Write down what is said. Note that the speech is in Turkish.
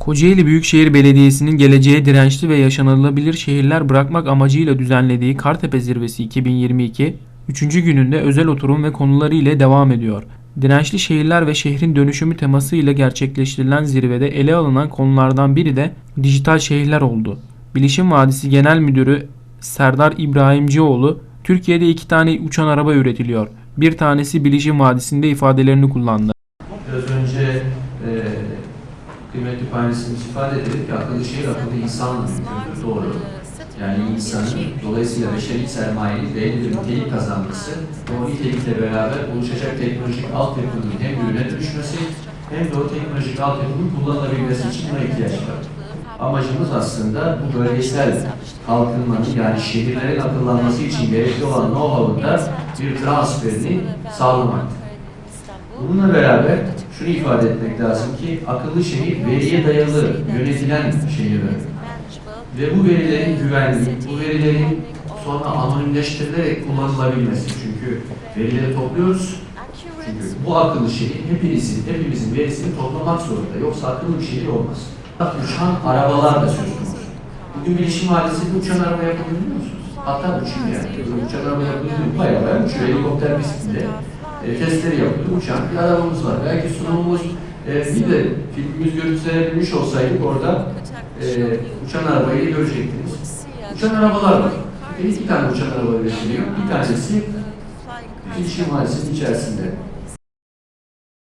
Kocaeli Büyükşehir Belediyesi'nin geleceğe dirençli ve yaşanılabilir şehirler bırakmak amacıyla düzenlediği Kartepe Zirvesi 2022, 3. gününde özel oturum ve konuları ile devam ediyor. Dirençli şehirler ve şehrin dönüşümü teması ile gerçekleştirilen zirvede ele alınan konulardan biri de dijital şehirler oldu. Bilişim Vadisi Genel Müdürü Serdar İbrahimcioğlu, Türkiye'de iki tane uçan araba üretiliyor. Bir tanesi Bilişim Vadisi'nde ifadelerini kullandı. Biraz önce e, kıymetli paylaşımcımız ifade etti ki akıllı şehir akıllı insan. Doğru. Yani insanın dolayısıyla beşeri sermayenin belli bir nitelik kazanması ve o nitelikle beraber oluşacak teknolojik altyapının hem ürüne dönüşmesi hem de o teknolojik altyapının kullanılabilmesi için buna ihtiyaç var. Amacımız aslında bu bölgesel kalkınmanın yani şehirlerin akıllanması için gerekli olan know-how'ın da bir transferini sağlamak. Bununla beraber şunu ifade etmek lazım ki akıllı şehir veriye dayalı yönetilen şehirler. Ve bu verilerin güvenliği, bu verilerin sonra anonimleştirilerek kullanılabilmesi. Çünkü verileri topluyoruz. Çünkü bu akıllı şehir hepinizin, hepimizin verisini toplamak zorunda. Yoksa akıllı bir şehir olmaz. Uçan arabalar da söz konusu. Bugün bilişim hadisinde uçan araba yapabiliyor musunuz? Hatta uçuyor yani. Uçan araba yapabiliyor. Bayağı bayağı uçuyor. Helikopter pistinde e, testleri yapılıyor. Uçan bir arabamız var. Belki sunumumuz e, bir de filmimiz görüntülenebilmiş olsaydık orada e, uçan arabayı görecektiniz. Uçan arabalar var. E, iki tane uçan araba üretiliyor. Bir tanesi Bilişim Hadisi'nin içerisinde